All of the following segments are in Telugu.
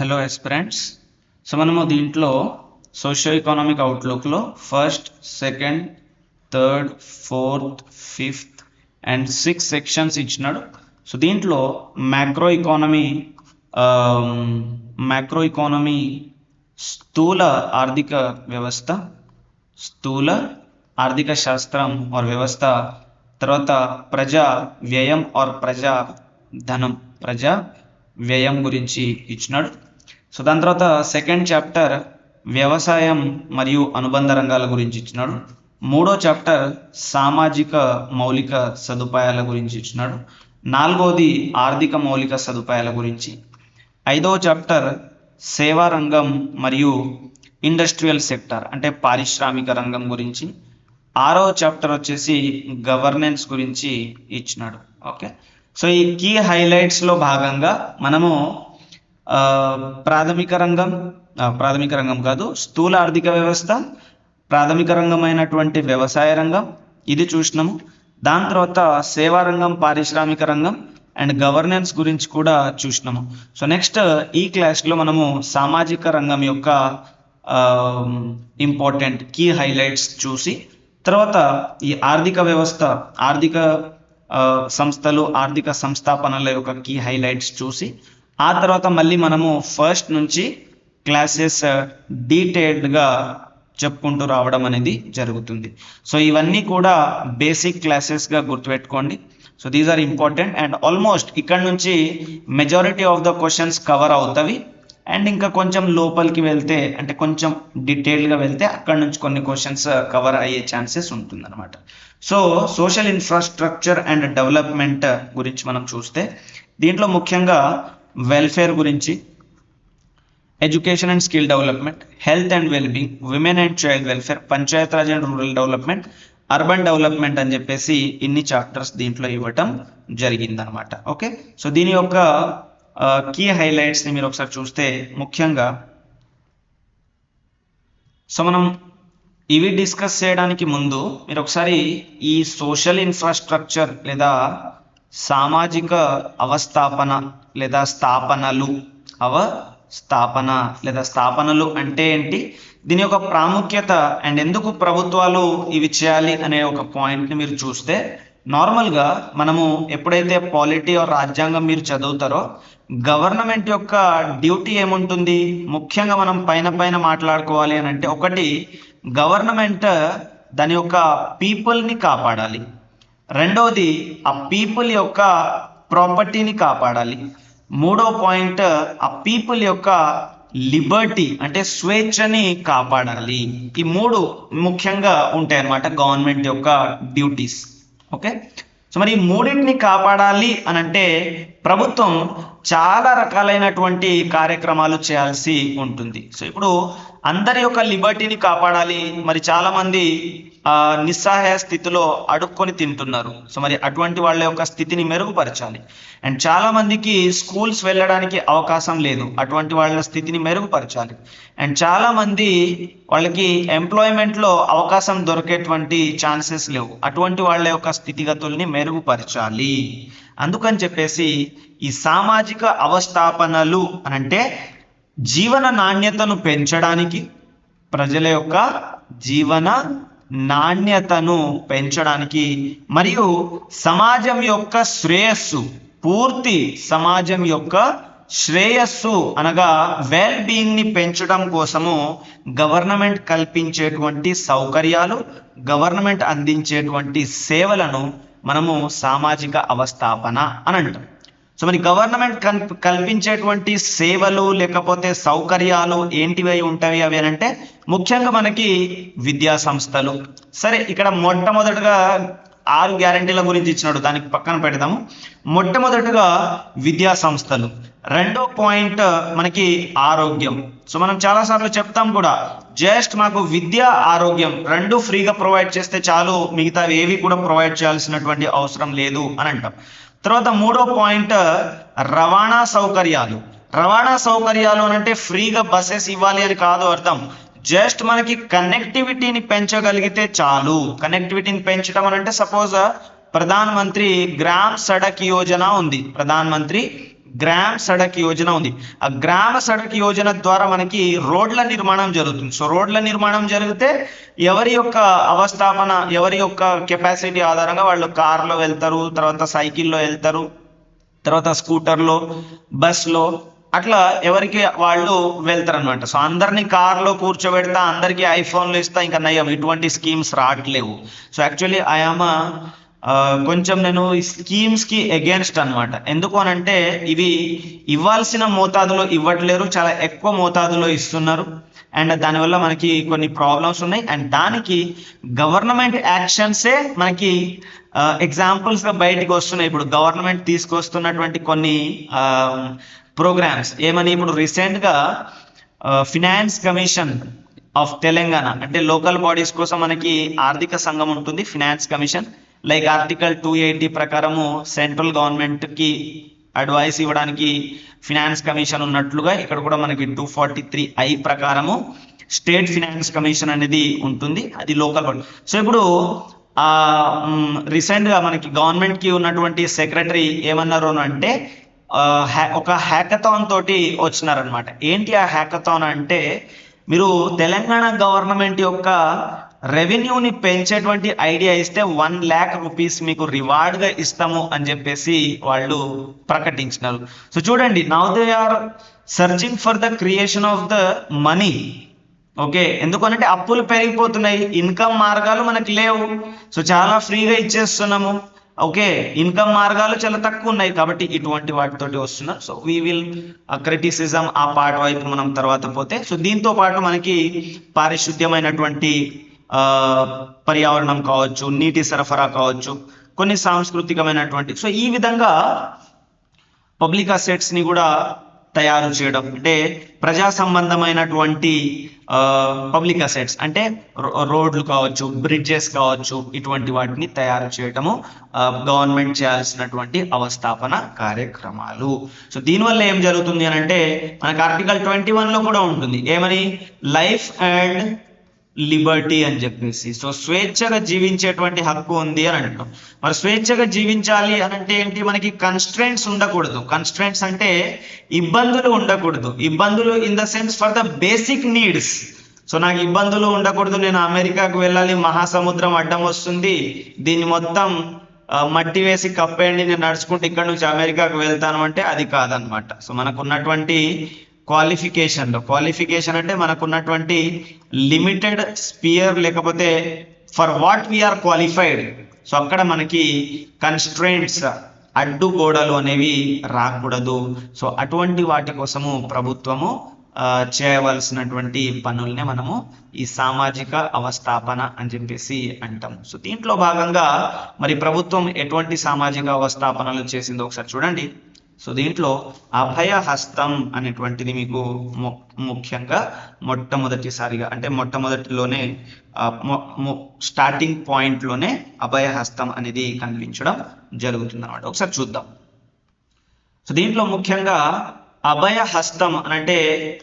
హలో ఎస్పిరెంట్స్ సో మనము దీంట్లో socio economic అవుట్లుక్లో first second third fourth fifth and six sections ఇచ్చినాడు. సో దీంట్లో మ్యాక్రో ఇకానమీ మ్యాక్రో ఇకానమీ స్థూల ఆర్థిక వ్యవస్థ స్థూల ఆర్థిక శాస్త్రం ఆర్ వ్యవస్థ తర్వాత ప్రజా వ్యయం ఆర్ ప్రజా ధనం ప్రజా వ్యయం గురించి ఇచ్చినాడు. సో దాని తర్వాత సెకండ్ చాప్టర్ వ్యవసాయం మరియు అనుబంధ రంగాల గురించి ఇచ్చినాడు. మూడో చాప్టర్ సామాజిక మౌలిక సదుపాయాల గురించి ఇచ్చినాడు. నాలుగోది ఆర్థిక మౌలిక సదుపాయాల గురించి. ఐదవ చాప్టర్ సేవా రంగం మరియు ఇండస్ట్రియల్ సెక్టర్ అంటే పారిశ్రామిక రంగం గురించి. ఆరో చాప్టర్ వచ్చేసి గవర్నెన్స్ గురించి ఇచ్చినాడు. ఓకే సో ఈ కీ హైలైట్స్లో భాగంగా మనము ప్రాథమిక రంగం ప్రాథమిక రంగం కాదు స్థూల ఆర్థిక వ్యవస్థ ప్రాథమిక రంగమైనటువంటి వ్యవసాయ రంగం ఇది చూసినాము. దాని తర్వాత సేవా రంగం పారిశ్రామిక రంగం అండ్ గవర్నెన్స్ గురించి కూడా చూసినాము. సో నెక్స్ట్ ఈ క్లాస్లో మనము సామాజిక రంగం యొక్క ఇంపార్టెంట్ కీ హైలైట్స్ చూసి తర్వాత ఈ ఆర్థిక వ్యవస్థ ఆర్థిక సంస్థలు ఆర్థిక సంస్థాపనల యొక్క కీ హైలైట్స్ చూసి ఆ తర్వాత మళ్ళీ మనము ఫస్ట్ నుంచి క్లాసెస్ డీటెయిల్డ్గా చెప్పుకుంటూ రావడం అనేది జరుగుతుంది. సో ఇవన్నీ కూడా బేసిక్ క్లాసెస్గా గుర్తుపెట్టుకోండి. So these are important and almost ఇక్కడ నుంచి majority of the questions cover అవుతాయి అండ్ ఇంకా కొంచెం లోపలికి వెళ్తే అంటే కొంచెం డీటెయిల్డ్గా వెళ్తే అక్కడ నుంచి కొన్ని క్వశ్చన్స్ కవర్ అయ్యే ఛాన్సెస్ ఉంటుందన్నమాట. So social infrastructure and development గురించి మనం చూస్తే దీంట్లో ముఖ్యంగా వెల్ఫేర్ గురించి education and skill development health and wellbeing women and child welfare panchayat raj and rural development urban development అని చెప్పేసి ఇన్ని చాప్టర్స్ దీంట్లో ఇవ్వటం జరిగిందనమాట ఓకే సో దీని యొక్క కీ హైలైట్స్ని మీరు ఒకసారి చూస్తే ముఖ్యంగా సో మనం ఇవి డిస్కస్ చేయడానికి ముందు మీరు ఒకసారి ఈ సోషల్ ఇన్ఫ్రాస్ట్రక్చర్ లేదా సామాజిక అవస్థాపన లేదా స్థాపనలు అవ స్థాపన లేదా స్థాపనలు అంటే ఏంటి? దీని యొక్క ప్రాముఖ్యత అండ్ ఎందుకు ప్రభుత్వాలు ఇవి చేయాలి అనే ఒక పాయింట్ని మీరు చూస్తే నార్మల్గా మనము ఎప్పుడైతే పాలిటీ ఆర్ రాజ్యాంగం మీరు చదువుతారో గవర్నమెంట్ యొక్క డ్యూటీ ఏముంటుంది? ముఖ్యంగా మనం పైన పైన మాట్లాడుకోవాలి అని అంటే ఒకటి గవర్నమెంట్ దాని యొక్క పీపుల్ని కాపాడాలి. రెండవది ఆ పీపుల్ యొక్క ప్రాపర్టీని కాపాడాలి. మూడో పాయింట్ ఆ పీపుల్ యొక్క లిబర్టీ అంటే స్వేచ్ఛని కాపాడాలి. ఈ మూడు ముఖ్యంగా ఉంటాయి అన్నమాట గవర్నమెంట్ యొక్క డ్యూటీస్. ఓకే? సో మరి ఈ మూడింటిని కాపాడాలి అని అంటే ప్రభుత్వం చాలా రకాలైనటువంటి కార్యక్రమాలు చేయాల్సి ఉంటుంది. సో ఇప్పుడు అందరి యొక్క లిబర్టీని కాపాడాలి. మరి చాలా మంది ఆ, నిస్సహాయ స్థితిలో అడుక్కొని తింటున్నారు. సో మరి అటువంటి వాళ్ళ యొక్క స్థితిని మెరుగుపరచాలి. అండ్ చాలా మందికి స్కూల్స్ వెళ్ళడానికి అవకాశం లేదు. అటువంటి వాళ్ళ స్థితిని మెరుగుపరచాలి. అండ్ చాలా మంది వాళ్ళకి ఎంప్లాయ్మెంట్లో అవకాశం దొరికేటువంటి ఛాన్సెస్ లేవు. అటువంటి వాళ్ళ యొక్క స్థితిగతుల్ని మెరుగుపరచాలి. అందుకని చెప్పేసి ఈ సామాజిక అవస్థాపనలు అని అంటే జీవన నాణ్యతను పెంచడానికి ప్రజల యొక్క జీవన నాణ్యతను పెంచడానికి మరియు సమాజం యొక్క శ్రేయస్సు పూర్తి సమాజం యొక్క శ్రేయస్సు అనగా వెల్ బీయింగ్ని పెంచడం కోసము గవర్నమెంట్ కల్పించేటువంటి సౌకర్యాలు గవర్నమెంట్ అందించేటువంటి సేవలను మనము సామాజిక అవస్థాపన అని అంటాం. సో మరి గవర్నమెంట్ కల్పించేటువంటి సేవలు లేకపోతే సౌకర్యాలు ఏంటివి ఉంటాయి అవి అని అంటే ముఖ్యంగా మనకి విద్యా సంస్థలు. సరే ఇక్కడ మొట్టమొదటిగా ఆరు గ్యారంటీల గురించి ఇచ్చినాడు దానికి పక్కన పెడదాము. మొట్టమొదటిగా విద్యా సంస్థలు. రెండో పాయింట్ మనకి ఆరోగ్యం. సో మనం చాలాసార్లు చెప్తాం కూడా జస్ట్ మాకు విద్య ఆరోగ్యం రెండు ఫ్రీగా ప్రొవైడ్ చేస్తే చాలు మిగతావి ఏవి కూడా ప్రొవైడ్ చేయాల్సినటువంటి అవసరం లేదు అని అంటాం. తర్వాత మూడో పాయింట్ రవాణా సౌకర్యాలు. రవాణా సౌకర్యాలు అని అంటే ఫ్రీగా బస్సెస్ ఇవ్వాలి అని కాదు అర్థం. జస్ట్ మనకి కనెక్టివిటీని పెంచగలిగితే చాలు. కనెక్టివిటీని పెంచడం అని అంటే సపోజ్ ప్రధాన్ మంత్రి గ్రామ్ సడక్ యోజన ఉంది. ప్రధాన్ మంత్రి గ్రామ్ సడక్ యోజన ఉంది. ఆ గ్రామ సడక్ యోజన ద్వారా మనకి రోడ్ల నిర్మాణం జరుగుతుంది. సో రోడ్ల నిర్మాణం జరిగితే ఎవరి యొక్క అవస్థాపన ఎవరి యొక్క కెపాసిటీ ఆధారంగా వాళ్ళు కార్లో వెళ్తారు తర్వాత సైకిల్లో వెళ్తారు తర్వాత స్కూటర్లో బస్లో అట్లా ఎవరికి వాళ్ళు వెళ్తారు అనమాట సో అందరినీ కార్లో కూర్చోబెడతా అందరికీ ఐఫోన్లు ఇస్తా ఇంకా నయ్యం ఇటువంటి స్కీమ్స్ రావట్లేవు. సో యాక్చువల్లీ ఐఆమ్ కొంచెం నేను ఈ స్కీమ్స్కి అగేన్స్ట్ అనమాట ఎందుకు అని అంటే ఇవి ఇవ్వాల్సిన మోతాదులో ఇవ్వట్లేరు చాలా ఎక్కువ మోతాదులో ఇస్తున్నారు. అండ్ దానివల్ల మనకి కొన్ని ప్రాబ్లమ్స్ ఉన్నాయి. అండ్ దానికి గవర్నమెంట్ యాక్షన్సే మనకి ఎగ్జాంపుల్స్గా బయటికి వస్తున్నాయి. ఇప్పుడు గవర్నమెంట్ తీసుకొస్తున్నటువంటి కొన్ని ప్రోగ్రామ్స్ ఏమని ఇప్పుడు రీసెంట్గా ఫినాన్స్ కమిషన్ ఆఫ్ తెలంగాణ అంటే లోకల్ బాడీస్ కోసం మనకి ఆర్థిక సంఘం ఉంటుంది finance commission like article two eighty ప్రకారము సెంట్రల్ గవర్నమెంట్కి అడ్వైస్ ఇవ్వడానికి ఫినాన్స్ కమిషన్ ఉన్నట్లుగా ఇక్కడ కూడా మనకి టూ ఫార్టీ త్రీ ఐ ప్రకారము స్టేట్ ఫినాన్స్ కమిషన్ అనేది ఉంటుంది. అది లోకల్ బాడీ సో ఇప్పుడు ఆ రీసెంట్గా మనకి గవర్నమెంట్కి ఉన్నటువంటి సెక్రటరీ ఏమన్నారు అంటే హ్యా- ఒక హ్యాకథాన్ తోటి వచ్చినారనమాట ఏంటి ఆ హ్యాకథాన్ అంటే మీరు తెలంగాణ గవర్నమెంట్ యొక్క రెవెన్యూని పెంచేటువంటి ఐడియా ఇస్తే వన్ ల్యాక్ రూపీస్ మీకు రివార్డ్గా ఇస్తాము అని చెప్పేసి వాళ్ళు ప్రకటించినారు. సో చూడండి now they are searching for the creation of the money okay ఎందుకనంటే అప్పులు పెరిగిపోతున్నాయి ఇన్కమ్ మార్గాలు మనకి లేవు. సో చాలా ఫ్రీగా ఇచ్చేస్తున్నాము. ఓకే ఇన్కమ్ మార్గాలు చాలా తక్కువ ఉన్నాయి కాబట్టి ఇటువంటి వాటితోటి వస్తున్నారు సో వీ విల్ క్రిటిసిజం ఆ పార్ట్ వైపు మనం తర్వాత పోతే. సో దీంతో పాటు మనకి పారిశుద్ధ్యమైనటువంటి పర్యావరణం కావచ్చు నీటి సరఫరా కావచ్చు కొన్ని సాంస్కృతికమైనటువంటి సో ఈ విధంగా పబ్లిక్ అసెట్స్ని కూడా తయారు చేయడం అంటే ప్రజా సంబంధమైనటువంటి పబ్లిక్ అసెట్స్ అంటే రో- రోడ్లు కావచ్చు బ్రిడ్జెస్ కావచ్చు ఇటువంటి వాటిని తయారు చేయడము గవర్నమెంట్ చేయాల్సినటువంటి అవస్థాపన కార్యక్రమాలు. సో దీనివల్ల ఏం జరుగుతుంది అని అంటే మనకు ఆర్టికల్ ట్వంటీ వన్లో కూడా ఉంటుంది ఏమని లైఫ్ అండ్ లిబర్టీ అని చెప్పేసి. సో స్వేచ్ఛగా జీవించేటువంటి హక్కు ఉంది అని అంటాం. మరి స్వేచ్ఛగా జీవించాలి అని అంటే ఏంటి? మనకి కన్స్ట్రెంట్స్ ఉండకూడదు. కన్స్ట్రెంట్స్ అంటే ఇబ్బందులు ఉండకూడదు. ఇబ్బందులు in the sense for the basic needs so నాకు ఇబ్బందులు ఉండకూడదు. నేను అమెరికాకు వెళ్ళాలి. మహాసముద్రం అడ్డం వస్తుంది. దీన్ని మొత్తం మట్టి వేసి కప్పేయండి. నేను నడుచుకుంటూ ఇక్కడ నుంచి అమెరికాకు వెళ్తాను అంటే అది కాదనమాట. సో మనకు ఉన్నటువంటి క్వాలిఫికేషన్లో క్వాలిఫికేషన్ అంటే మనకున్నటువంటి లిమిటెడ్ స్పియర్ లేకపోతే for what we are qualified so అక్కడ మనకి కన్స్ట్రెంట్స్ అడ్డు గోడలు అనేవి రాకూడదు. సో అటువంటి వాటి కోసము ప్రభుత్వము చేయవలసినటువంటి పనుల్ని మనము ఈ సామాజిక అవస్థాపన అని చెప్పేసి అంటాం. సో దీంట్లో భాగంగా మరి ప్రభుత్వం ఎటువంటి సామాజిక అవస్థాపనలు చేసిందో ఒకసారి చూడండి. సో దీంట్లో అభయ హస్తం అనేటువంటిది మీకు ముఖ్యంగా మొట్టమొదటిసారిగా అంటే మొట్టమొదటిలోనే స్టార్టింగ్ పాయింట్లోనే అభయహస్తం అనేది కనిపించడం జరుగుతుంది అనమాట ఒకసారి చూద్దాం. సో దీంట్లో ముఖ్యంగా అభయ హస్తం అని అంటే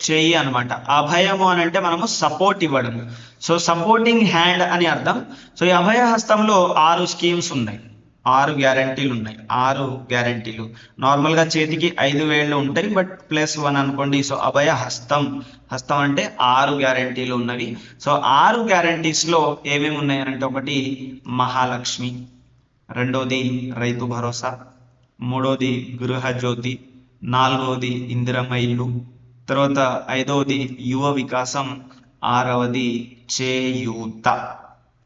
చెయ్యి అనమాట అభయము అని అంటే మనము సపోర్ట్ ఇవ్వడము. సో సపోర్టింగ్ హ్యాండ్ అని అర్థం. సో ఈ అభయ హస్తంలో ఆరు స్కీమ్స్ ఉన్నాయి. ఆరు గ్యారంటీలు ఉన్నాయి. ఆరు గ్యారంటీలు. నార్మల్గా చేతికి ఐదు వేళ్ళు ఉంటాయి బట్ ప్లస్ వన్ అనుకోండి. సో అభయ హస్తం. హస్తం అంటే ఆరు గ్యారంటీలు ఉన్నవి. సో ఆరు గ్యారంటీస్లో ఏమేమి ఉన్నాయి అంటే ఒకటి మహాలక్ష్మి. రెండోది రైతు భరోసా. మూడోది గృహజ్యోతి నాలుగోది ఇందిరమ్మ ఇల్లు. తర్వాత ఐదవది యువ వికాసం. ఆరవది చేయూత.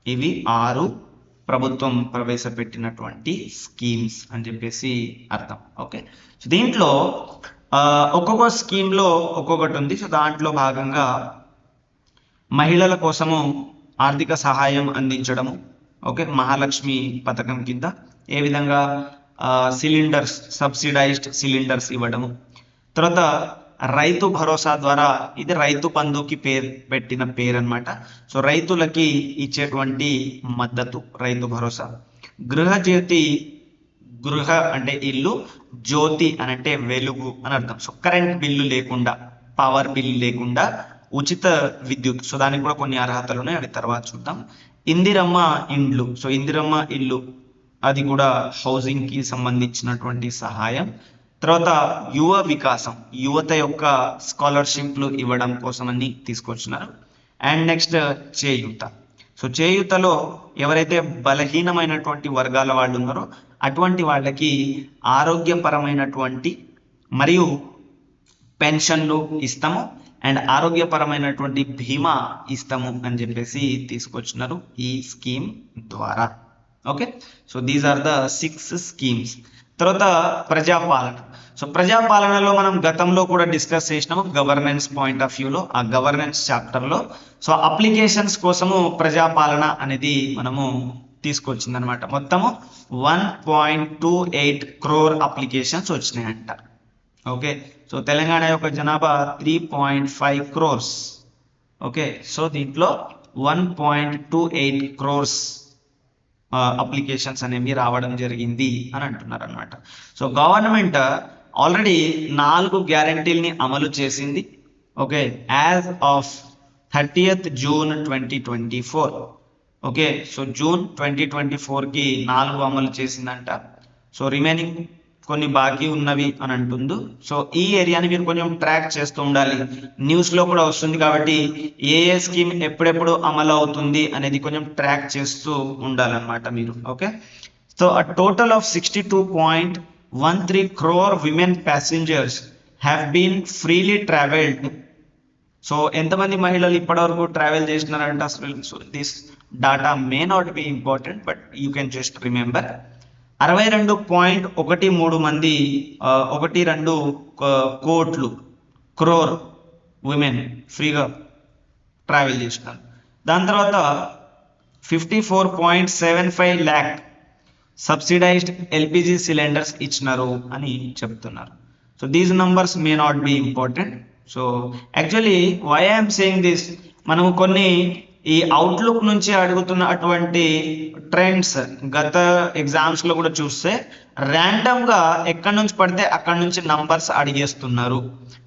ఇవి ఆరు ప్రభుత్వం ప్రవేశపెట్టినటువంటి స్కీమ్స్ అని చెప్పేసి అర్థం. ఓకే? సో దీంట్లో ఒక్కొక్క స్కీమ్లో ఒక్కొక్కటి ఉంది. సో దాంట్లో భాగంగా మహిళల కోసము ఆర్థిక సహాయం అందించడము ఓకే? మహాలక్ష్మి పథకం కింద ఏ విధంగా సిలిండర్స్ సబ్సిడైజ్డ్ సిలిండర్స్ ఇవ్వడము తర్వాత రైతు భరోసా ద్వారా ఇది రైతు బంధుకి పేరు పెట్టిన పేరు అనమాట సో రైతులకి ఇచ్చేటువంటి మద్దతు రైతు భరోసా. గృహజ్యోతి గృహ అంటే ఇల్లు జ్యోతి అని అంటే వెలుగు అని అర్థం. సో కరెంట్ బిల్లు లేకుండా పవర్ బిల్లు లేకుండా ఉచిత విద్యుత్. సో దానికి కూడా కొన్ని అర్హతలు ఉన్నాయి అవి తర్వాత చూద్దాం. ఇందిరమ్మ ఇండ్లు. సో ఇందిరమ్మ ఇల్లు అది కూడా హౌసింగ్కి సంబంధించినటువంటి సహాయం. తర్వాత యువ వికాసం యువత యొక్క స్కాలర్షిప్లు ఇవ్వడం కోసం అని తీసుకొచ్చినారు. And next Cheyutha. సో చేయూతలో ఎవరైతే బలహీనమైనటువంటి వర్గాల వాళ్ళు ఉన్నారో అటువంటి వాళ్ళకి ఆరోగ్యపరమైనటువంటి మరియు పెన్షన్లు ఇస్తాము. అండ్ ఆరోగ్యపరమైనటువంటి బీమా ఇస్తాము అని చెప్పేసి తీసుకొచ్చినారు ఈ స్కీమ్ ద్వారా. Okay so these are the six schemes తర్వాత ప్రజాపాలన. సో ప్రజాపాలనలో మనం గతంలో కూడా డిస్కస్ చేసినాము గవర్నెన్స్ పాయింట్ ఆఫ్ వ్యూలో ఆ గవర్నెన్స్ చాప్టర్లో సో అప్లికేషన్స్ కోసము ప్రజాపాలన అనేది మనము తీసుకొచ్చింది అనమాట మొత్తము one point two eight crore applications వచ్చినాయంట. Okay so Telangana యొక్క జనాభా three point five crores okay so దీంట్లో one point two eight crores applications అనేవి రావడం జరిగింది అని అంటున్నారు అనమాట సో గవర్నమెంట్ ఆల్రెడీ నాలుగు గ్యారంటీల్ని అమలు చేసింది. Okay as of thirtieth June twenty twenty four. Okay so June twenty twenty ఫోర్కి నాలుగు అమలు చేసిందంట. సో రిమైనింగ్ కొన్ని బాకీ ఉన్నవి అని అంటుంది సో ఈ ఏరియాని మీరు కొంచెం ట్రాక్ చేస్తూ ఉండాలి. న్యూస్లో కూడా వస్తుంది కాబట్టి ఏ ఏ స్కీమ్ ఎప్పుడెప్పుడు అమలు అవుతుంది అనేది కొంచెం ట్రాక్ చేస్తూ ఉండాలన్నమాట మీరు. Okay so a total of sixty two point one three crore women passengers have been freely travelled so ఎంతమంది మహిళలు ఇప్పటివరకు ట్రావెల్ చేసినారంటే అసలు so this data may not be important but you can just remember అరవై రెండు పాయింట్ ఒకటి మూడు మంది ఒకటి రెండు కోట్లు క్రోర్ ఉమెన్ ఫ్రీగా ట్రావెల్ చేసినారు దాని తర్వాత fifty four point seven five lakh subsidised LPG cylinders ఇచ్చినారు అని చెప్తున్నారు so these numbers may not be important so actually why I'm saying this మనము కొన్ని ఈ అవుట్లుక్ నుంచి అడుగుతున్న అటువంటి ట్రెండ్స్ గత ఎగ్జామ్స్లో కూడా చూస్తే ర్యాండమ్గా ఎక్కడి నుంచి పడితే అక్కడి నుంచి నంబర్స్ అడిగేస్తున్నారు.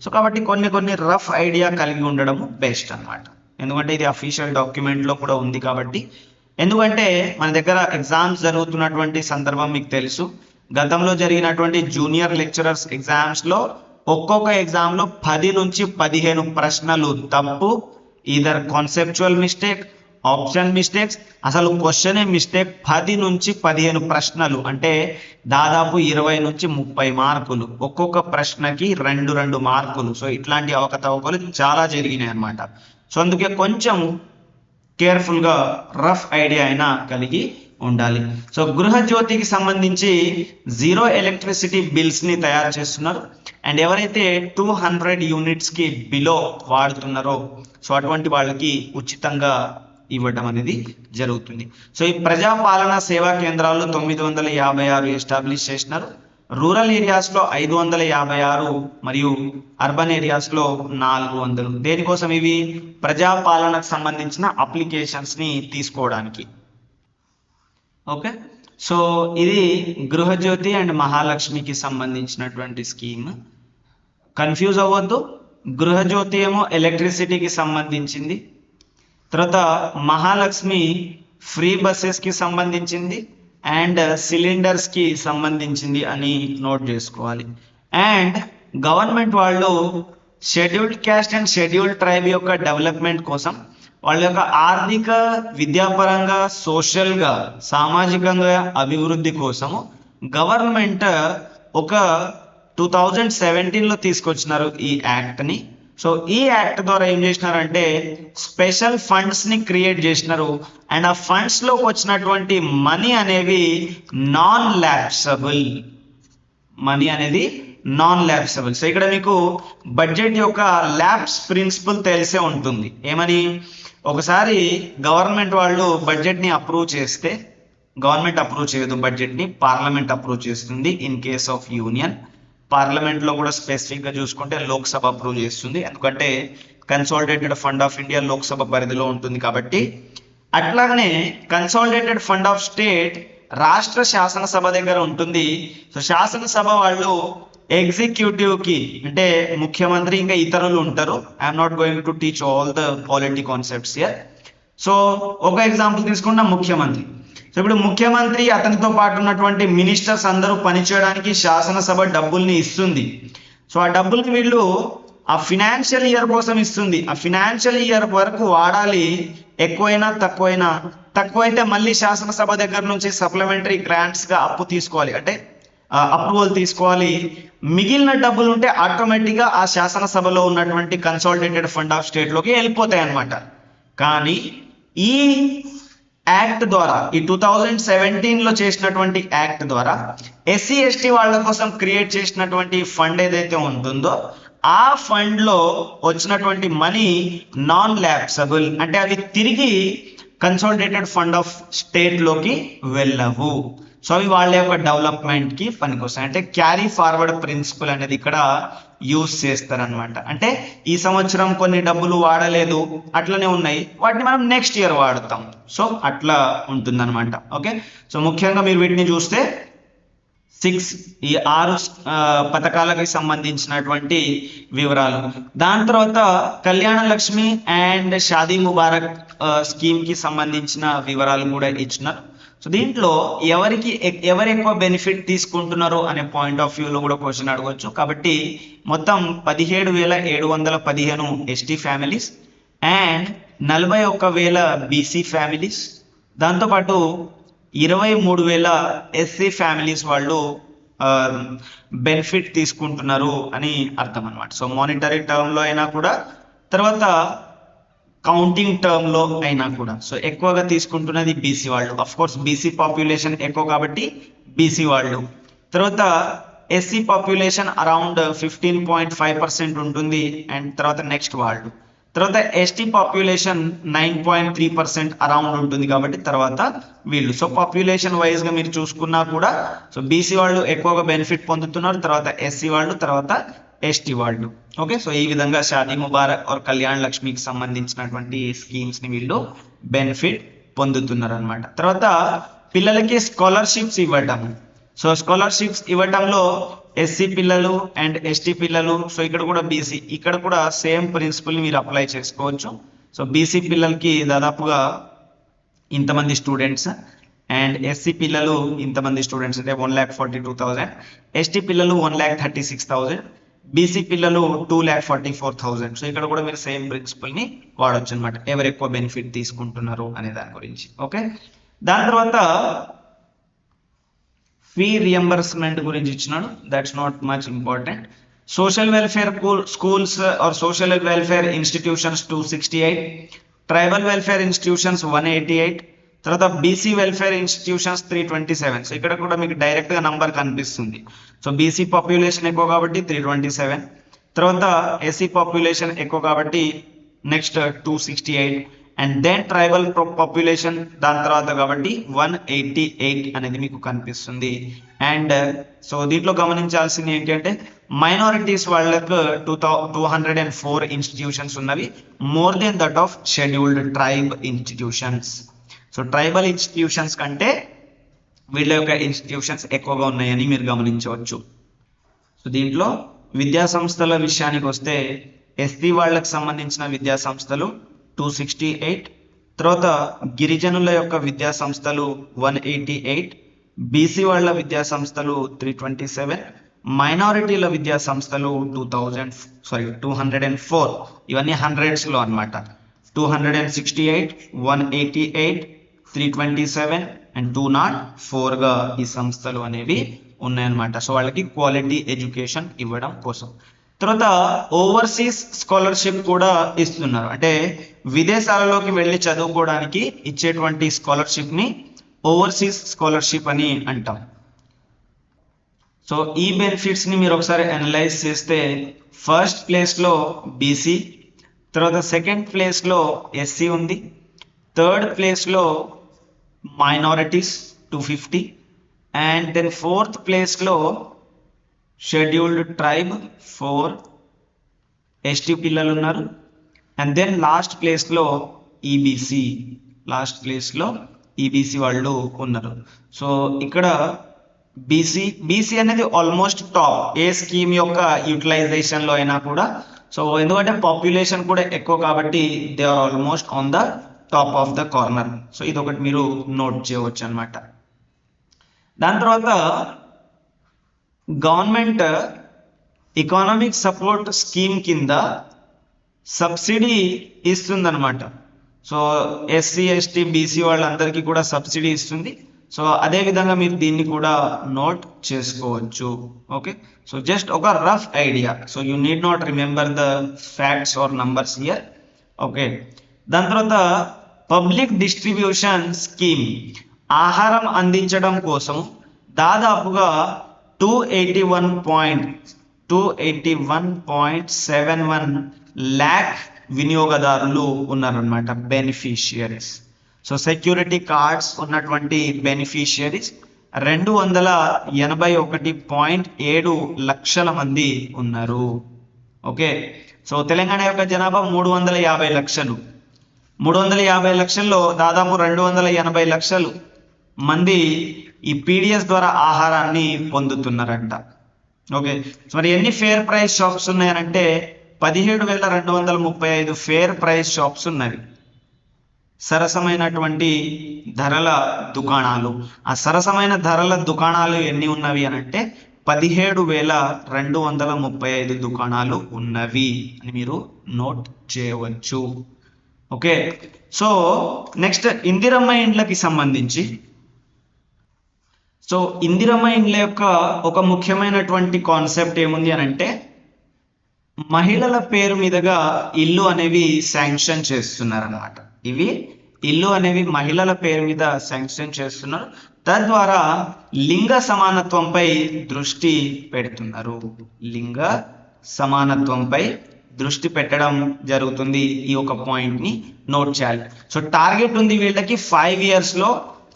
సో కాబట్టి కొన్ని కొన్ని రఫ్ ఐడియా కలిగి ఉండడం బెస్ట్ అన్నమాట. ఎందుకంటే ఇది అఫీషియల్ డాక్యుమెంట్లో కూడా ఉంది కాబట్టి ఎందుకంటే మన దగ్గర ఎగ్జామ్స్ జరుగుతున్నటువంటి సందర్భం మీకు తెలుసు. గతంలో జరిగినటువంటి జూనియర్ లెక్చరర్స్ ఎగ్జామ్స్లో ఒక్కొక్క ఎగ్జామ్లో పది నుంచి పదిహేను ప్రశ్నలు తప్పు. Either conceptual mistake option mistakes అసలు క్వశ్చనే మిస్టేక్ పది నుంచి పదిహేను ప్రశ్నలు. అంటే దాదాపు ఇరవై నుంచి ముప్పై మార్కులు. ఒక్కొక్క ప్రశ్నకి రెండు రెండు మార్కులు. సో ఇట్లాంటి అవకతవకలు చాలా జరిగినాయి అన్నమాట సో అందుకే కొంచెం కేర్ఫుల్గా రఫ్ ఐడియా అయినా కలిగి ఉండాలి. సో గృహజ్యోతికి సంబంధించి జీరో ఎలక్ట్రిసిటీ బిల్స్ని తయారు చేస్తున్నారు. అండ్ ఎవరైతే టూ హండ్రెడ్ యూనిట్స్కి బిలో వాడుతున్నారో సో అటువంటి వాళ్ళకి ఉచితంగా ఇవ్వడం అనేది జరుగుతుంది. సో ఈ ప్రజాపాలన సేవా కేంద్రాలు తొమ్మిది వందల యాభై ఆరు ఎస్టాబ్లిష్ చేసినారు. రూరల్ ఏరియాస్లో ఐదు వందల యాభై ఆరు మరియు అర్బన్ ఏరియాస్లో నాలుగు వందలు. దేనికోసం ఇవి? ప్రజాపాలనకు సంబంధించిన అప్లికేషన్స్ని తీసుకోవడానికి. ఓకే? సో ఇది గృహజ్యోతి అండ్ మహాలక్ష్మికి సంబంధించినటువంటి స్కీమ్. కన్ఫ్యూజ్ అవ్వద్దు. గృహజ్యోతి ఏమో ఎలక్ట్రిసిటీకి సంబంధించింది. తర్వాత మహాలక్ష్మి ఫ్రీ బస్సెస్కి సంబంధించింది. అండ్ సిలిండర్స్ uh, కి సంబంధించింది అని నోట్ చేసుకోవాలి. అండ్ గవర్నమెంట్ వాళ్ళు scheduled caste and scheduled tribe యొక్క డెవలప్మెంట్ కోసం వాళ్ళ యొక్క ఆర్థిక విద్యాపరంగా సోషల్గా సామాజికంగా అభివృద్ధి కోసము గవర్నమెంట్ uh, ఒక టూ థౌజండ్ సెవెంటీన్లో తీసుకొచ్చినారు ఈ యాక్ట్ని సో ఈ యాక్ట్ ద్వారా ఏం చేసినారంటే స్పెషల్ ఫండ్స్ని క్రియేట్ చేసినారు. అండ్ ఆ ఫండ్స్లోకి వచ్చినటువంటి మనీ అనేవి నాన్ ల్యాప్సబుల్ మనీ అనేది నాన్ ల్యాప్సబుల్ సో ఇక్కడ మీకు బడ్జెట్ యొక్క ల్యాబ్స్ ప్రిన్సిపల్ తెలిసే ఉంటుంది. ఏమని? ఒకసారి గవర్నమెంట్ వాళ్ళు బడ్జెట్ని అప్రూవ్ చేస్తే గవర్నమెంట్ అప్రూవ్ చేయదు బడ్జెట్ని పార్లమెంట్ అప్రూవ్ చేస్తుంది ఇన్ కేస్ ఆఫ్ యూనియన్. పార్లమెంట్లో కూడా స్పెసిఫిక్గా చూసుకుంటే లోక్సభ అప్రూవ్ చేస్తుంది. ఎందుకంటే consolidated fund of India Lok Sabha పరిధిలో ఉంటుంది కాబట్టి అట్లాగనే కన్సాలిడేటెడ్ ఫండ్ ఆఫ్ స్టేట్ రాష్ట్ర శాసనసభ దగ్గర ఉంటుంది. సో శాసనసభ వాళ్ళు ఎగ్జిక్యూటివ్కి అంటే ముఖ్యమంత్రి ఇంకా ఇతరులు ఉంటారు. I'm not going to teach all the polity concepts here so ఒక ఎగ్జాంపుల్ తీసుకున్న ముఖ్యమంత్రి. ఇప్పుడు ముఖ్యమంత్రి అతనితో పాటు ఉన్నటువంటి మినిస్టర్స్ అందరూ పనిచేయడానికి శాసనసభ డబ్బుల్ని ఇస్తుంది. సో ఆ డబ్బుల్ని వీళ్ళు ఆ ఫినాన్షియల్ ఇయర్ కోసం ఇస్తుంది. ఆ ఫినాన్షియల్ ఇయర్ వరకు వాడాలి. ఎక్కువైనా తక్కువైనా. తక్కువైతే మళ్ళీ శాసనసభ దగ్గర నుంచి సప్లిమెంటరీ గ్రాంట్స్గా అప్పు తీసుకోవాలి. అంటే అప్రూవల్ తీసుకోవాలి. మిగిలిన డబ్బులు ఉంటే ఆటోమేటిక్గా ఆ శాసనసభలో ఉన్నటువంటి కన్సాలిడేటెడ్ ఫండ్ ఆఫ్ స్టేట్లోకి వెళ్ళిపోతాయి అన్నమాట కానీ ఈ యాక్ట్ ద్వారా ఈ టూ థౌజండ్ సెవెంటీన్లో చేసినటువంటి యాక్ట్ ద్వారా ఎస్సీ ఎస్టీ వాళ్ళ కోసం క్రియేట్ చేసినటువంటి ఫండ్ ఏదైతే ఉంటుందో ఆ ఫండ్లో వచ్చినటువంటి మనీ నాన్ ల్యాప్సబుల్ అంటే అవి తిరిగి కన్సాలిడేటెడ్ ఫండ్ ఆఫ్ స్టేట్లోకి వెళ్ళవు. సో అవి వాళ్ళ యొక్క డెవలప్మెంట్కి పనికొస్తాయి. అంటే క్యారీ ఫార్వర్డ్ ప్రిన్సిపల్ అనేది ఇక్కడ యూస్ చేస్తారనమాట అంటే ఈ సంవత్సరం కొన్ని డబ్బులు వాడలేదు అట్లనే ఉన్నాయి వాటిని మనం నెక్స్ట్ ఇయర్ వాడతాం. సో అట్లా ఉంటుందన్నమాట. ఓకే సో ముఖ్యంగా మీరు వీటిని చూస్తే సిక్స్ ఈ ఆరు పథకాలకి సంబంధించినటువంటి వివరాలు. దాని తర్వాత కళ్యాణ లక్ష్మి అండ్ షాదీ ముబారక్ స్కీమ్కి స్కీమ్కి సంబంధించిన వివరాలు కూడా ఇచ్చినారు. సో దీంట్లో ఎవరికి ఎవరు ఎక్కువ బెనిఫిట్ తీసుకుంటున్నారు అనే పాయింట్ ఆఫ్ వ్యూలో కూడా క్వశ్చన్ అడగవచ్చు కాబట్టి మొత్తం పదిహేడు వేల ఏడు వందల పదిహేను ఎస్టీ ఫ్యామిలీస్ అండ్ నలభై ఒక్క వేల బీసీ ఫ్యామిలీస్ దాంతోపాటు ఇరవై మూడు వేల ఎస్సీ ఫ్యామిలీస్ వాళ్ళు బెనిఫిట్ తీసుకుంటున్నారు అని అర్థం అనమాట సో మానిటరీ టర్మ్లో అయినా కూడా తర్వాత కౌంటింగ్ టర్మ్లో అయినా కూడా. సో ఎక్కువగా తీసుకుంటున్నది బీసీ వాళ్ళు. అఫ్ కోర్స్ బీసీ పాపులేషన్ ఎక్కువ కాబట్టి బీసీ వాళ్ళు. తర్వాత SC population around fifteen point five percent ఉంటుంది అండ్ తర్వాత నెక్స్ట్ వాళ్ళు. తర్వాత ST population nine point three percent around ఉంటుంది కాబట్టి తర్వాత వీళ్ళు. సో పాపులేషన్ వైజ్గా మీరు చూసుకున్నా కూడా సో బీసీ వాళ్ళు ఎక్కువగా బెనిఫిట్ పొందుతున్నారు తర్వాత ఎస్సీ వాళ్ళు తర్వాత ఎస్టీ వాళ్ళు. ఓకే సో ఈ విధంగా షాదీ ముబారక్ ఆర్ కళ్యాణ్ లక్ష్మికి సంబంధించినటువంటి స్కీమ్స్ని వీళ్ళు బెనిఫిట్ పొందుతున్నారు అనమాట తర్వాత పిల్లలకి స్కాలర్షిప్స్ ఇవ్వటం. సో స్కాలర్షిప్స్ ఇవ్వటంలో ఎస్సీ పిల్లలు అండ్ ఎస్టీ పిల్లలు సో ఇక్కడ కూడా బీసీ ఇక్కడ కూడా సేమ్ ప్రిన్సిపల్ మీరు అప్లై చేసుకోవచ్చు. సో బీసీ పిల్లలకి దాదాపుగా ఇంతమంది స్టూడెంట్స్ అండ్ ఎస్సీ పిల్లలు ఇంతమంది స్టూడెంట్స్ అంటే one lakh forty two thousand ST పిల్లలు one lakh thirty six thousand BC పిల్లలు two lakh forty four thousand so ఇక్కడ కూడా మీరు సేమ్ ప్రిన్సిపల్ని వాడొచ్చు అనమాట ఎవరు ఎక్కువ బెనిఫిట్ తీసుకుంటున్నారు అనే దాని గురించి. ఓకే దాని తర్వాత ఫీ రియంబర్స్మెంట్ గురించి ఇచ్చినాడు. That's not much important social welfare schools or social welfare institutions two sixty eight tribal welfare institutions one eighty eight తర్వాత BC welfare institutions three twenty seven so ఇక్కడ కూడా మీకు డైరెక్ట్గా నంబర్ కనిపిస్తుంది. సో బీసీ పాపులేషన్ ఎక్కువ కాబట్టి త్రీ ట్వంటీ సెవెన్ తర్వాత ఎస్సీ పాపులేషన్ ఎక్కువ కాబట్టి next two sixty eight and then tribal population దాని తర్వాత కాబట్టి వన్ ఎయిటీ ఎయిట్ అనేది మీకు కనిపిస్తుంది. అండ్ సో దీంట్లో గమనించాల్సింది ఏంటంటే మైనారిటీస్ వాళ్ళకు two thou two hundred and four institutions ఉన్నవి. More than that of scheduled tribe institutions so tribal institutions కంటే వీళ్ళ యొక్క ఇన్స్టిట్యూషన్స్ ఎక్కువగా ఉన్నాయని మీరు గమనించవచ్చు. సో దీంట్లో విద్యా సంస్థల విషయానికి వస్తే ఎస్సీ వాళ్ళకి సంబంధించిన విద్యా సంస్థలు టూ సిక్స్టీ ఎయిట్ తర్వాత గిరిజనుల యొక్క విద్యా సంస్థలు వన్ ఎయిటీ ఎయిట్ బీసీ వాళ్ళ విద్యా సంస్థలు త్రీ ట్వంటీ సెవెన్ మైనారిటీల విద్యా సంస్థలు two thousand sorry two hundred and four ఇవన్నీ హండ్రెడ్స్లో అనమాట two hundred and sixty eight one eighty eight three twenty seven and two nought ఫోర్గా ఈ సంస్థలు అనేవి ఉన్నాయన్నమాట. సో వాళ్ళకి క్వాలిటీ ఎడ్యుకేషన్ ఇవ్వడం కోసం. తర్వాత ఓవర్సీస్ స్కాలర్షిప్ కూడా ఇస్తున్నారు. అంటే విదేశాలలోకి వెళ్ళి చదువుకోవడానికి ఇచ్చేటువంటి స్కాలర్షిప్ని ఓవర్సీస్ స్కాలర్షిప్ అని అంటాం. సో ఈ బెనిఫిట్స్ని మీరు ఒకసారి అనలైజ్ చేస్తే ఫస్ట్ ప్లేస్లో బీసీ తర్వాత సెకండ్ ప్లేస్లో ఎస్సీ ఉంది థర్డ్ ప్లేస్లో minorities two fifty and then fourth ప్లేస్లో షెడ్యూల్డ్ ట్రైబ్ ఫోర్ ఎస్టీ పిల్లలు ఉన్నారు. అండ్ దెన్ లాస్ట్ ప్లేస్లో ఈబీసీ లాస్ట్ ప్లేస్లో ఈబీసీ వాళ్ళు ఉన్నారు. సో ఇక్కడ బీసీ బీసీ అనేది ఆల్మోస్ట్ టాప్ ఏ స్కీమ్ యొక్క యూటిలైజేషన్లో అయినా కూడా. సో ఎందుకంటే పాపులేషన్ కూడా ఎక్కువ కాబట్టి they are almost on the top of the corner so ఇది ఒకటి మీరు నోట్ చేయవచ్చు అనమాట దాని తర్వాత గవర్నమెంట్ ఎకానమిక్ సపోర్ట్ స్కీమ్ కింద సబ్సిడీ ఇస్తుందన్నమాట. సో ఎస్సీ ఎస్టీ బీసీ వాళ్ళందరికీ కూడా సబ్సిడీ ఇస్తుంది. సో అదే విధంగా మీరు దీన్ని కూడా నోట్ చేసుకోవచ్చు. ఓకే సో జస్ట్ ఒక rough idea so you need not remember the facts or numbers year okay దాని తర్వాత పబ్లిక్ డిస్ట్రిబ్యూషన్ స్కీమ్ ఆహారం అందించడం కోసం దాదాపుగా two eighty one point two eighty one point seven one lakh వినియోగదారులు ఉన్నారనమాట బెనిఫిషియరీస్ సో సెక్యూరిటీ కార్డ్స్ ఉన్నటువంటి బెనిఫిషియరీస్ రెండు వందల ఎనభై ఒకటి పాయింట్ ఏడు లక్షల మంది ఉన్నారు. ఓకే సో తెలంగాణ యొక్క జనాభా మూడు వందల యాభై లక్షలు. మూడు వందల యాభై లక్షల్లో దాదాపు రెండు వందల ఎనభై లక్షలు మంది ఈ పీడిఎస్ ద్వారా ఆహారాన్ని పొందుతున్నారంట. ఓకే. మరి ఎన్ని ఫేర్ ప్రైస్ షాప్స్ ఉన్నాయనంటే పదిహేడు వేల రెండు వందల ముప్పై ఐదు ఫేర్ ప్రైస్ షాప్స్ ఉన్నవి. సరసమైనటువంటి ధరల దుకాణాలు. ఆ సరసమైన ధరల దుకాణాలు ఎన్ని ఉన్నవి అని అంటే పదిహేడు వేల రెండు వందల ముప్పై ఐదు దుకాణాలు ఉన్నవి అని మీరు నోట్ చేయవచ్చు. ఓకే? సో నెక్స్ట్ ఇందిరమ్మ ఇండ్లకి సంబంధించి. సో ఇందిరమ్మ ఇండ్ల యొక్క ఒక ముఖ్యమైనటువంటి కాన్సెప్ట్ ఏముంది అని అంటే మహిళల పేరు మీదుగా ఇల్లు అనేవి శాంక్షన్ చేస్తున్నారన్నమాట. ఇవి ఇల్లు అనేవి మహిళల పేరు మీద శాంక్షన్ చేస్తున్నారు. తద్వారా లింగ సమానత్వంపై దృష్టి పెడుతున్నారు. లింగ సమానత్వంపై దృష్టి పెట్టడం జరుగుతుంది ఈ ఒక పాయింట్ని నోట్ చేయాలి. సో టార్గెట్ ఉంది వీళ్ళకి ఫైవ్ ఇయర్స్లో.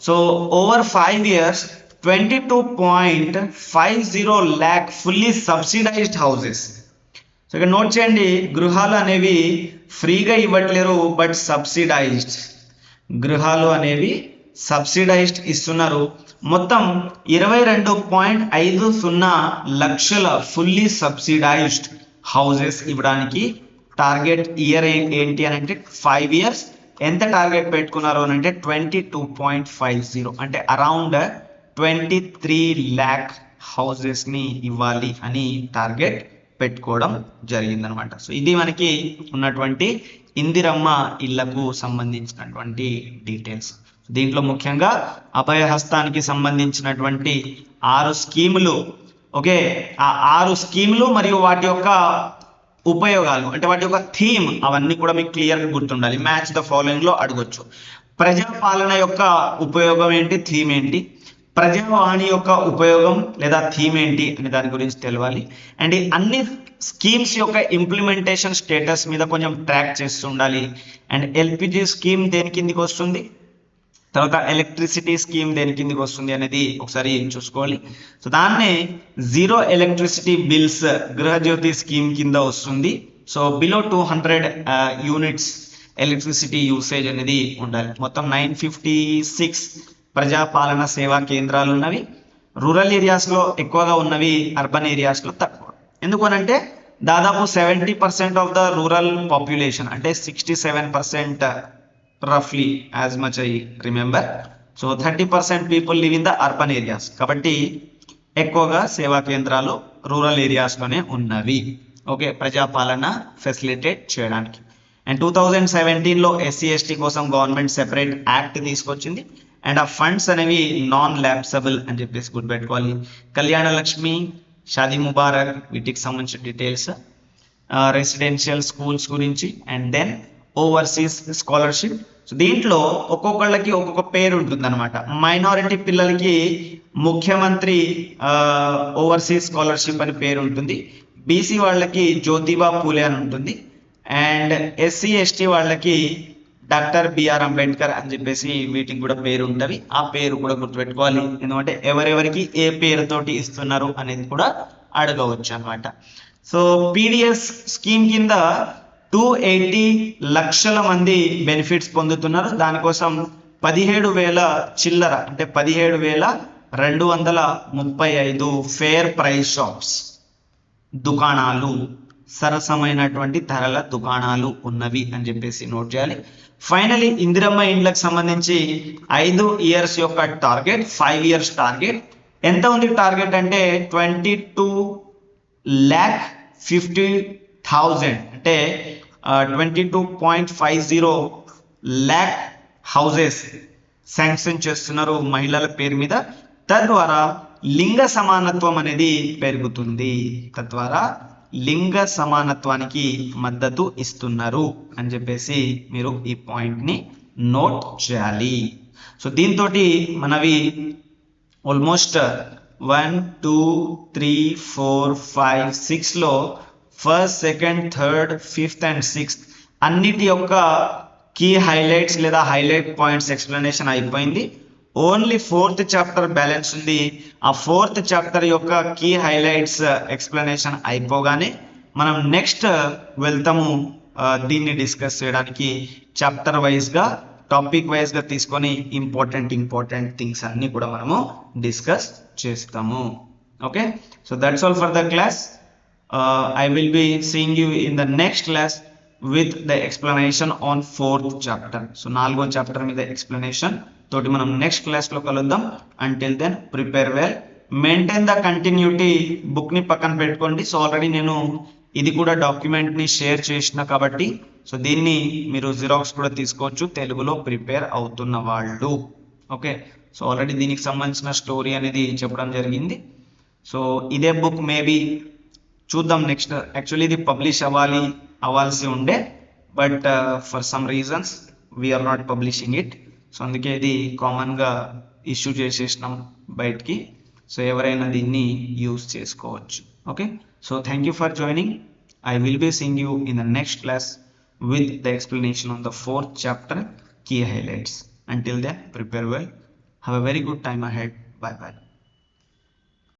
So over five years twenty two point five zero lakh fully subsidised houses so ఇక్కడ నోట్ చేయండి గృహాలు అనేవి ఫ్రీగా ఇవ్వట్లేరు బట్ సబ్సిడైజ్డ్ గృహాలు అనేవి సబ్సిడైజ్డ్ ఇస్తున్నారు. మొత్తం ఇరవై రెండు పాయింట్ ఐదు సున్నా లక్షల ఫుల్లీ సబ్సిడైజ్డ్ హౌజెస్ ఇవ్వడానికి టార్గెట్ ఇయర్ ఏంటి అని అంటే ఫైవ్ ఇయర్స్. ఎంత టార్గెట్ పెట్టుకున్నారు అని అంటే twenty two point five zero. అంటే అరౌండ్ ట్వంటీ త్రీ ల్యాక్ హౌసెస్ని ఇవ్వాలి అని టార్గెట్ పెట్టుకోవడం జరిగిందనమాట. సో ఇది మనకి ఉన్నటువంటి ఇందిరమ్మ ఇళ్ళకు సంబంధించినటువంటి డీటెయిల్స్. దీంట్లో ముఖ్యంగా అభయహస్తానికి సంబంధించినటువంటి ఆరు స్కీములు ఓకే? ఆ ఆరు స్కీములు మరియు వాటి యొక్క ఉపయోగాలు అంటే వాటి యొక్క థీమ్ అవన్నీ కూడా మీకు క్లియర్గా గుర్తుండాలి. మ్యాచ్ ద ఫాలోయింగ్లో అడగొచ్చు. ప్రజాపాలన యొక్క ఉపయోగం ఏంటి? థీమ్ ఏంటి? ప్రజావాణి యొక్క ఉపయోగం లేదా థీమ్ ఏంటి అనే దాని గురించి తెలవాలి. అండ్ ఈ అన్ని స్కీమ్స్ యొక్క ఇంప్లిమెంటేషన్ స్టేటస్ మీద కొంచెం ట్రాక్ చేస్తుండాలి. అండ్ ఎల్పిజి స్కీమ్ దేని కిందికి వస్తుంది? తర్వాత ఎలక్ట్రిసిటీ స్కీమ్ దేని కిందకి వస్తుంది అనేది ఒకసారి చూసుకోవాలి. సో దాన్నే zero electricity bills Gruhajyothi scheme కింద వస్తుంది. So below two hundred units electricity usage అనేది ఉండాలి. మొత్తం నైన్ ఫిఫ్టీ సిక్స్ ప్రజాపాలన సేవా కేంద్రాలు ఉన్నవి. రూరల్ ఏరియాస్లో ఎక్కువగా ఉన్నవి అర్బన్ ఏరియాస్లో తక్కువ. ఎందుకు అనంటే దాదాపు seventy percent of the rural population అంటే sixty seven percent రఫ్లీ as much I remember so thirty percent people live in the urban areas కాబట్టి ఎక్కువగా సేవా కేంద్రాలు రూరల్ ఏరియాస్లోనే ఉన్నవి. ఓకే ప్రజాపాలన ఫెసిలిటేట్ చేయడానికి. అండ్ టూ థౌజండ్ సెవెంటీన్లో ఎస్సీ ఎస్టీ కోసం గవర్నమెంట్ సెపరేట్ యాక్ట్ తీసుకొచ్చింది. అండ్ ఆ ఫండ్స్ అనేవి నాన్ ల్యాప్సబుల్ అని చెప్పేసి గుర్తుపెట్టుకోవాలి. కళ్యాణ లక్ష్మి షాదీ ముబారక్ వీటికి సంబంధించిన డీటెయిల్స్ రెసిడెన్షియల్ స్కూల్స్ గురించి. And then overseas scholarship so దీంట్లో ఒక్కొక్కళ్ళకి ఒక్కొక్క పేరు ఉంటుంది అనమాట మైనారిటీ పిల్లలకి ముఖ్యమంత్రి ఓవర్సీస్ స్కాలర్షిప్ అని పేరు ఉంటుంది. బీసీ వాళ్ళకి జ్యోతిబా పూలే అని ఉంటుంది. అండ్ ఎస్సీ ఎస్టీ వాళ్ళకి డాక్టర్ బిఆర్ అంబేద్కర్ అని చెప్పేసి వీటికి కూడా పేరు ఉంటుంది. ఆ పేరు కూడా గుర్తుపెట్టుకోవాలి. ఎందుకంటే ఎవరెవరికి ఏ పేరుతోటి ఇస్తున్నారు అనేది కూడా అడగవచ్చు అనమాట సో పీడిఎస్ స్కీమ్ కింద టూ ఎయిటీ లక్షల మంది బెనిఫిట్స్ పొందుతున్నారు. దానికోసం పదిహేడు వేల చిల్లర అంటే పదిహేడు వేల రెండు వందల ముప్పై ఐదు ఫేర్ ప్రైస్ షాప్స్ దుకాణాలు సరసమైనటువంటి ధరల దుకాణాలు ఉన్నవి అని చెప్పేసి నోట్ చేయాలి. ఫైనలీ ఇందిరమ్మ ఇండ్లకు సంబంధించి ఐదు ఇయర్స్ యొక్క టార్గెట్ ఫైవ్ ఇయర్స్ టార్గెట్. ఎంత ఉంది టార్గెట్ అంటే twenty two lakh fifty thousand అంటే twenty two point five zero lakh houses sanction చేస్తున్నారు మహిళల పేరు మీద. తద్వారా లింగ సమానత్వం అనేది పెరుగుతుంది. తద్వారా లింగ సమానత్వానికి మద్దతు ఇస్తున్నారు అని చెప్పేసి మీరు ఈ పాయింట్ని నోట్ చేయాలి. సో దీంతో మనవి almost one two three four five సిక్స్లో first second third fifth and sixth అన్నిటి యొక్క కీ హైలైట్స్ లేదా హైలైట్ పాయింట్స్ ఎక్స్ప్లెనేషన్ అయిపోయింది. ఓన్లీ ఫోర్త్ చాప్టర్ బ్యాలెన్స్ ఉంది. ఆ ఫోర్త్ చాప్టర్ యొక్క కీ హైలైట్స్ ఎక్స్ప్లెనేషన్ అయిపోగానే మనం నెక్స్ట్ వెళ్తాము దీన్ని డిస్కస్ చేయడానికి చాప్టర్ వైజ్గా టాపిక్ వైజ్గా తీసుకొని ఇంపార్టెంట్ ఇంపార్టెంట్ థింగ్స్ అన్నీ కూడా మనము డిస్కస్ చేస్తాము. Okay so that's all for the class I will be seeing you in the next class with the explanation on fourth chapter so నాలుగో చాప్టర్ మీద ఎక్స్ప్లెనేషన్ తోటి మనం నెక్స్ట్ క్లాస్లో కలుద్దాం. Until then prepare well maintain the continuity బుక్ని పక్కన పెట్టుకోండి. సో ఆల్రెడీ నేను ఇది కూడా డాక్యుమెంట్ని షేర్ చేసిన కాబట్టి సో దీన్ని మీరు జిరాక్స్ కూడా తీసుకోవచ్చు. తెలుగులో ప్రిపేర్ అవుతున్న వాళ్ళు. ఓకే సో ఆల్రెడీ దీనికి సంబంధించిన స్టోరీ అనేది చెప్పడం జరిగింది. సో ఇదే బుక్ మేబీ చూద్దాం నెక్స్ట్ యాక్చువల్లీ ఇది పబ్లిష్ అవ్వాలి అవ్వాల్సి ఉండే but for some reasons we are not publishing it so అందుకే ఇది కామన్గా ఇష్యూ చేసేసినాం బయటికి. సో ఎవరైనా దీన్ని యూస్ చేసుకోవచ్చు. Okay so thank you for joining I will be seeing you in the next class with the explanation on the fourth chapter key highlights. Until then prepare well. Have a very good time ahead. Bye bye